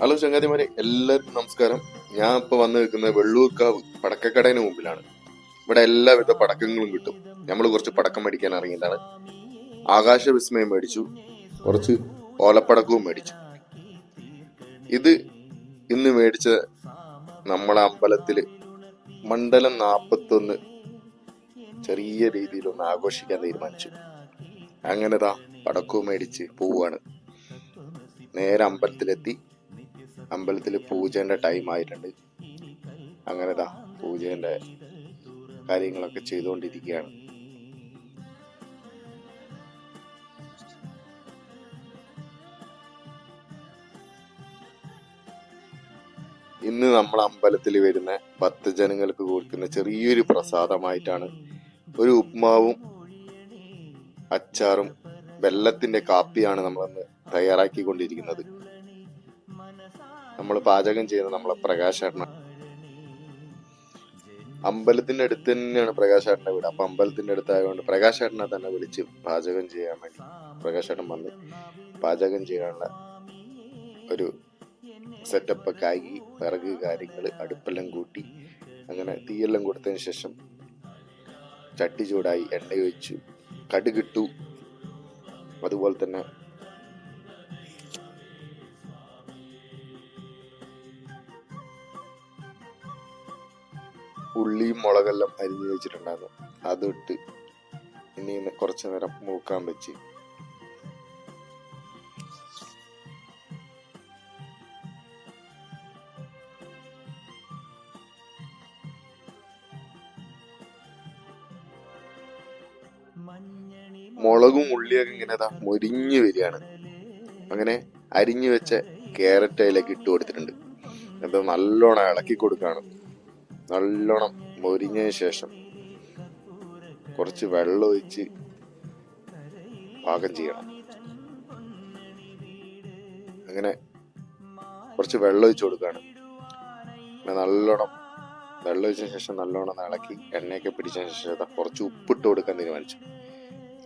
Hello ചങ്ങാതിമാരെ എല്ലാവർക്കും നമസ്കാരം. ഞാൻ ഇപ്പൊ വന്ന് നിൽക്കുന്നത് വെള്ളൂർക്കാവ് പടക്കക്കടേന് മുമ്പിലാണ്. ഇവിടെ എല്ലാവിധ പടക്കങ്ങളും കിട്ടും. നമ്മൾ കുറച്ച് പടക്കം മേടിക്കാൻ ഇറങ്ങിയതാണ്. ആകാശ വിസ്മയം മേടിച്ചു. കുറച്ച് ഓലപ്പടക്കവും മേടിച്ചു. ഇത് ഇന്ന് മേടിച്ച നമ്മളെ അമ്പലത്തിൽ മണ്ഡലം നാപ്പത്തൊന്ന് ചെറിയ രീതിയിൽ ഒന്ന് ആഘോഷിക്കാൻ തീരുമാനിച്ചു. അങ്ങനെ ദാ പടക്കവും മേടിച്ച് പോവാണ്. നേരെ അമ്പലത്തിലെത്തി. അമ്പലത്തിൽ പൂജേന്റെ ടൈം ആയിട്ടുണ്ട്. അങ്ങനെ ദാ പൂജേന്റെ കാര്യങ്ങളൊക്കെ ചെയ്തുകൊണ്ടിരിക്കുകയാണ് ഇന്ന് നമ്മൾ അമ്പലത്തിൽ വരുന്ന ഭക്തജനങ്ങൾക്ക് കൊടുക്കുന്ന ചെറിയൊരു പ്രസാദമായിട്ടാണ് ഒരു ഉപ്മാവും അച്ചാറും വെള്ളത്തിന്റെ കാപ്പിയാണ് നമ്മളന്ന് തയ്യാറാക്കിക്കൊണ്ടിരിക്കുന്നത്. നമ്മൾ പാചകം ചെയ്യുന്ന നമ്മളെ പ്രകാശേട്ടന അമ്പലത്തിന്റെ അടുത്ത് തന്നെയാണ് പ്രകാശേട്ടന്റെ വീട്. അപ്പൊ അമ്പലത്തിന്റെ അടുത്തായതുകൊണ്ട് പ്രകാശേട്ടനെ തന്നെ വിളിച്ച് പാചകം ചെയ്യാൻ വേണ്ടി പ്രകാശേട്ടൻ വന്ന് പാചകം ചെയ്യാനുള്ള ഒരു സെറ്റപ്പ് ഒക്കെ ആക്കി വിറക് കാര്യങ്ങൾ അടുപ്പെല്ലാം കൂട്ടി. അങ്ങനെ തീയെല്ലാം കൊടുത്തതിന് ശേഷം ചട്ടി ചൂടായി എണ്ണ ഒഴിച്ചു. കടുകിട്ടു. അതുപോലെ തന്നെ ഉള്ളിയും മുളകെല്ലാം അരിഞ്ഞു വെച്ചിട്ടുണ്ടായിരുന്നു. അതിട്ട് ഇനി കുറച്ചു നേരം മൂക്കാൻ വെച്ച്. മുളകും ഉള്ളിയൊക്കെ ഇങ്ങനെ ദാ മൊരിഞ്ഞു വരികയാണ്. അങ്ങനെ അരിഞ്ഞു വെച്ച ക്യാരറ്റ് അതിലേക്ക് ഇട്ട് കൊടുത്തിട്ടുണ്ട്. എന്നിട്ട് നല്ലോണം ഇളക്കി കൊടുക്കാണ് നല്ലോണം മൊരിഞ്ഞതിന് ശേഷം കുറച്ച് വെള്ളം ഒഴിച്ച് പാകം ചെയ്യണം. അങ്ങനെ കുറച്ച് വെള്ളം ഒഴിച്ച് കൊടുക്കുകയാണ്. നല്ലോണം വെള്ളം ഒഴിച്ച ശേഷം നല്ലോണം ഇളക്കി എണ്ണയൊക്കെ പിടിച്ചതിന് ശേഷം കുറച്ച് ഉപ്പിട്ട് കൊടുക്കാൻ തീരുമാനിച്ചു.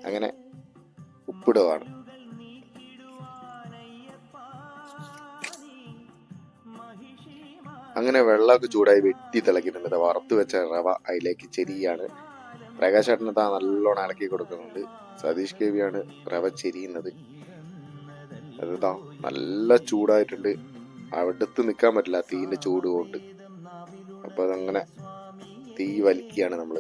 അങ്ങനെ ഉപ്പിടുകയാണ്. അങ്ങനെ വെള്ളമൊക്കെ ചൂടായി വെട്ടി തിളക്കിയിട്ടുണ്ട് വറുത്ത് വെച്ച റവ അതിലേക്ക് ചെരിയാണ്. പ്രകാശ് താ നല്ലോണം ഇളക്കി കൊടുക്കുന്നുണ്ട്. സതീഷ് കെ വിയാണ് റവ ചെരിയുന്നത്. അത് നല്ല ചൂടായിട്ടുണ്ട്. അവിടുത്ത് നിൽക്കാൻ പറ്റില്ല തീന്റെ ചൂട് കൊണ്ട്. അപ്പൊ അതങ്ങനെ തീ വലിക്കുകയാണ് നമ്മൾ.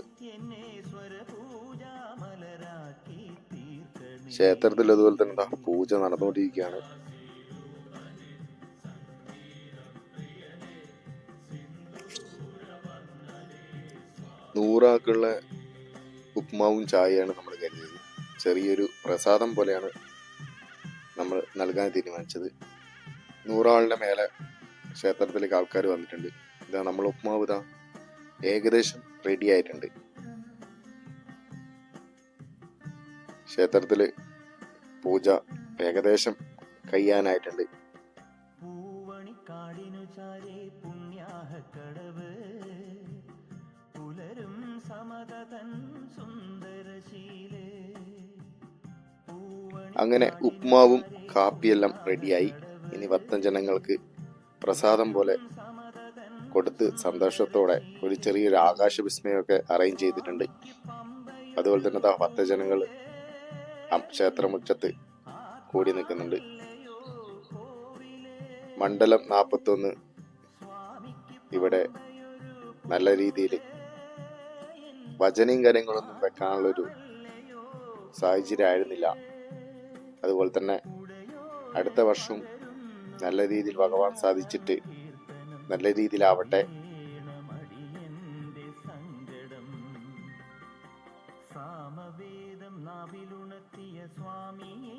ക്ഷേത്രത്തിൽ അതുപോലെ തന്നെ എന്താ പൂജ നടന്നുകൊണ്ടിരിക്കുകയാണ്. നൂറാക്കുള്ള ഉപ്മാവും ചായയാണ് നമ്മൾ കരുതിയത്. ചെറിയൊരു പ്രസാദം പോലെയാണ് നമ്മൾ നൽകാൻ തീരുമാനിച്ചത്. നൂറാളുടെ മേലെ ക്ഷേത്രത്തിലേക്ക് ആൾക്കാർ വന്നിട്ടുണ്ട്. ഇതാ നമ്മൾ ഉപ്മാവ് ഇതാ ഏകദേശം റെഡി ആയിട്ടുണ്ട്. ക്ഷേത്രത്തിൽ പൂജ ഏകദേശം കഴിയാനായിട്ടുണ്ട്. അങ്ങനെ ഉപ്മാവും കാപ്പിയെല്ലാം റെഡിയായി ഇനി ഭക്തൻ ജനങ്ങൾക്ക് പ്രസാദം പോലെ കൊടുത്ത് സന്തോഷത്തോടെ ഒരു ചെറിയൊരു ആകാശ വിസ്മയമൊക്കെ അറേഞ്ച് ചെയ്തിട്ടുണ്ട്. അതുപോലെ തന്നെ ദാ ഭക്തജനങ്ങൾ ക്ഷേത്രമുറ്റത്ത് കൂടി നിൽക്കുന്നുണ്ട്. മണ്ഡലം നാപ്പത്തൊന്ന് ഇവിടെ നല്ല രീതിയിൽ ഭജനയും കാര്യങ്ങളൊന്നും വെക്കാനുള്ളൊരു സാഹചര്യം ആയിരുന്നില്ല അതുപോലെ തന്നെ അടുത്ത വർഷം നല്ല രീതിയിൽ ഭഗവാൻ സാധിച്ചിട്ട് നല്ല രീതിയിലാവട്ടെ. സാമവേദം നാവിലുണർത്തിയ സ്വാമിയേ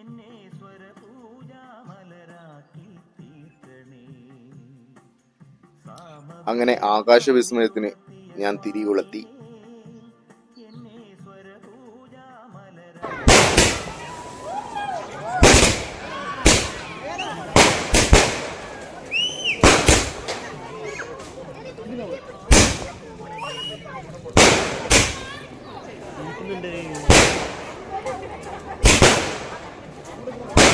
എന്നെ സ്വരപൂജാമലരാക്കി തീർക്കണേ. അങ്ങനെ ആകാശ വിസ്മയത്തിന് ഞാൻ തിരികൊളുത്തി. Thank സ്വരപൂജാമലര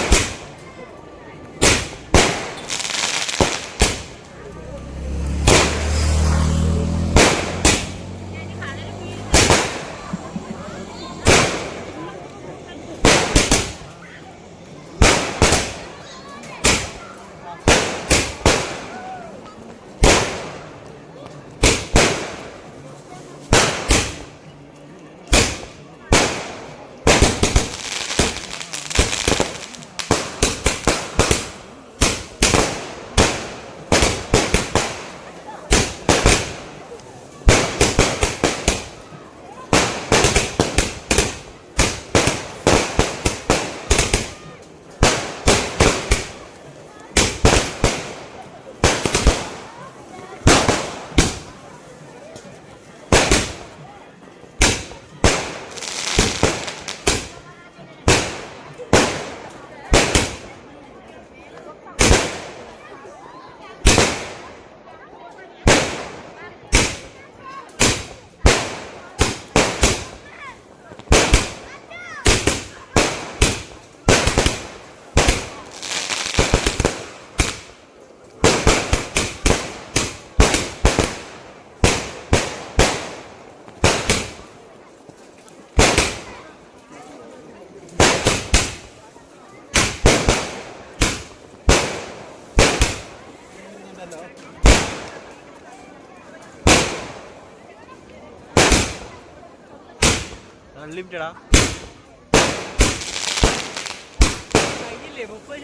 അൺലിമിറ്റഡാ. കഴിഞ്ഞില്ലേ? മുപ്പത്